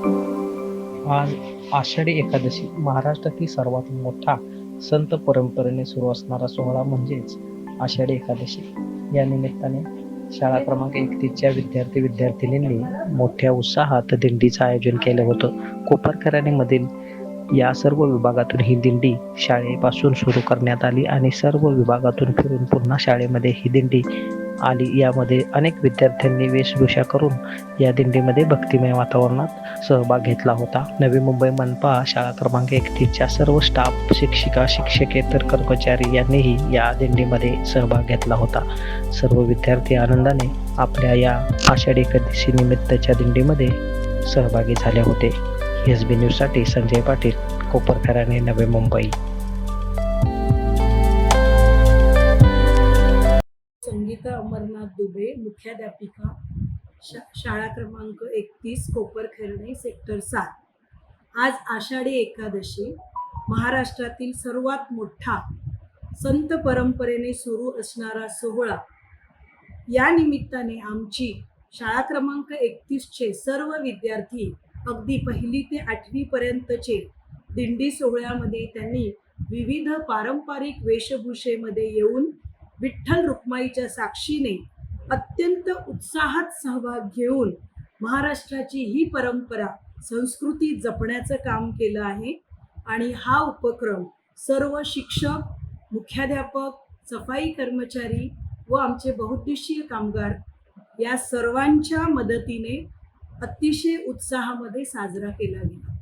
आज आषाढी एकादशी महाराष्ट्रातील सर्वात मोठा संत परंपरेने सुरू असणारा सोहळा म्हणजेच आषाढी एकादशी. या निमित्ताने शाळा क्रमांक एकतीसच्या विद्यार्थी विद्यार्थिनींनी मोठ्या उत्साहात दिंडीचं आयोजन केलं होतं. कोपरखराणेमधील या सर्व विभागातून ही दिंडी शाळेपासून सुरू करण्यात आली आणि सर्व विभागातून फिरून पुन्हा शाळेमध्ये ही दिंडी आली यामध्ये अनेक विद्यार्थ्यांनी वेशभूषा करून या दिंडीमध्ये भक्तिमय वातावरणात सहभाग घेतला होता. नवी मुंबई मनपा शाळा क्रमांक एकतीसच्या सर्व स्टाफ शिक्षिका शिक्षकेतर कर्मचारी यांनीही या दिंडीमध्ये सहभाग घेतला होता. सर्व विद्यार्थी आनंदाने आपल्या या आषाढी एकादशी निमित्तच्या दिंडीमध्ये सहभागी झाले होते. एस बी न्यूजसाठी संजय पाटील कोपरखराणे नवी मुंबई. संगीता अमरनाथ दुबे मुख्याध्यापिका शा शाळा क्रमांक एकतीस कोपरखेरणे सेक्टर सात. आज आषाढी एकादशी. महाराष्ट्रातील सर्वात मोठा संत परंपरेने सुरू असणारा सोहळा. या निमित्ताने आमची शाळा क्रमांक एकतीसचे सर्व विद्यार्थी अगदी पहिली ते आठवीपर्यंतचे दिंडी सोहळ्यामध्ये त्यांनी विविध पारंपरिक वेशभूषेमध्ये येऊन विठ्ठल रुक्माईच्या साक्षीने अत्यंत उत्साहात सहभाग घेऊन महाराष्ट्राची ही परंपरा संस्कृती जपण्याचं काम केलं आहे. आणि हा उपक्रम सर्व शिक्षक मुख्याध्यापक सफाई कर्मचारी व आमचे बहुद्देशीय कामगार या सर्वांच्या मदतीने अतिशय उत्साहामध्ये साजरा केला गेला.